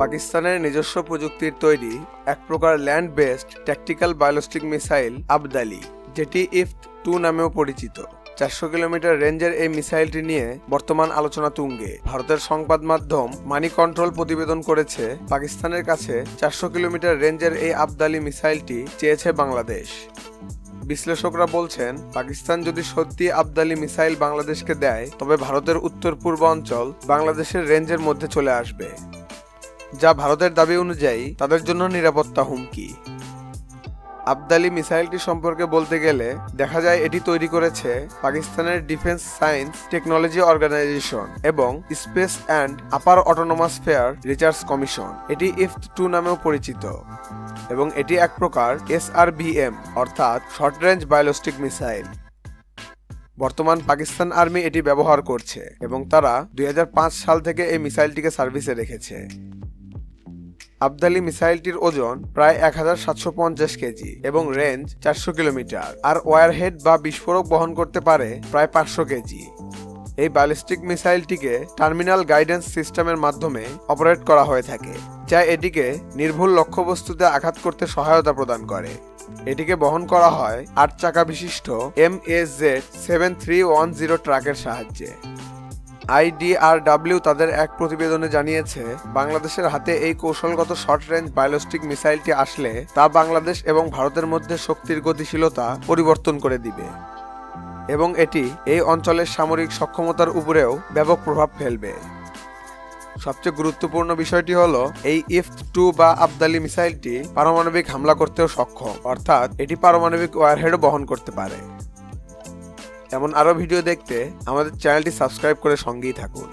পাকিস্তানের নিজস্ব প্রযুক্তির তৈরি এক প্রকার land based tactical ballistic missile Abdali যেটি ইফট টু নামেও পরিচিত। চারশো কিলোমিটার রেঞ্জের এই মিসাইলটি নিয়ে বর্তমান আলোচনা তুঙ্গে। ভারতের সংবাদ মাধ্যম মানি কন্ট্রোল প্রতিবেদন করেছে, পাকিস্তানের কাছে চারশো কিলোমিটার রেঞ্জের এই আবদালি মিসাইলটি চেয়েছে বাংলাদেশ। বিশ্লেষকরা বলছেন, পাকিস্তান যদি সত্যি আবদালি মিসাইল বাংলাদেশকে দেয়, তবে ভারতের উত্তর পূর্ব অঞ্চল বাংলাদেশের রেঞ্জের মধ্যে চলে আসবে। যা ভারতের দাবি অনুযায়ী তাদের জন্য নিরাপত্তা হুমকি। আবদালি মিসাইলটি সম্পর্কে বলতে গেলে দেখা যায় এটি তৈরি করেছে পাকিস্তানের ডিফেন্স সায়েন্স টেকনোলজি অর্গানাইজেশন এবং space and upper atmosphere research commission. এটি ইফট টু নামেও পরিচিত এবং এটি এক প্রকার এসআরবিএম, অর্থাৎ শর্ট রেঞ্জ বায়োলস্টিক মিসাইল। বর্তমান পাকিস্তান আর্মি এটি ব্যবহার করছে এবং তারা দুই হাজার পাঁচ সাল থেকে এই মিসাইলটিকে সার্ভিসে রেখেছে। আবদালি মিসাইলটির ওজন প্রায় এক হাজার সাতশো পঞ্চাশ কেজি এবং রেঞ্জ চারশো কিলোমিটার। আর ওয়ারহেড বা বিস্ফোরক বহন করতে পারে প্রায় পাঁচশো কেজি। এই ব্যালিস্টিক মিসাইলটিকে টার্মিনাল গাইডেন্স সিস্টেমের মাধ্যমে অপারেট করা হয়ে থাকে, যা এটিকে নির্ভুল লক্ষ্যবস্তুতে আঘাত করতে সহায়তা প্রদান করে। এটিকে বহন করা হয় আট চাকা বিশিষ্ট M S Z seven three one zero ট্রাকের সাহায্যে। আইডিআরডব্লিউ তাদের এক প্রতিবেদনে জানিয়েছে, বাংলাদেশের হাতে এই কৌশলগত শর্ট রেঞ্জ বায়োলস্টিক মিসাইলটি আসলে তা বাংলাদেশ এবং ভারতের মধ্যে শক্তির গতিশীলতা পরিবর্তন করে দিবে এবং এটি এই অঞ্চলের সামরিক সক্ষমতার উপরেও ব্যাপক প্রভাব ফেলবে। সবচেয়ে গুরুত্বপূর্ণ বিষয়টি হলো, এই ইফ টু বা আবদালি মিসাইলটি পারমাণবিক হামলা করতেও সক্ষম, অর্থাৎ এটি পারমাণবিক ওয়ারহেডও বহন করতে পারে। এমন আরও ভিডিও দেখতে আমাদের চ্যানেলটি সাবস্ক্রাইব করে সঙ্গেই থাকুন।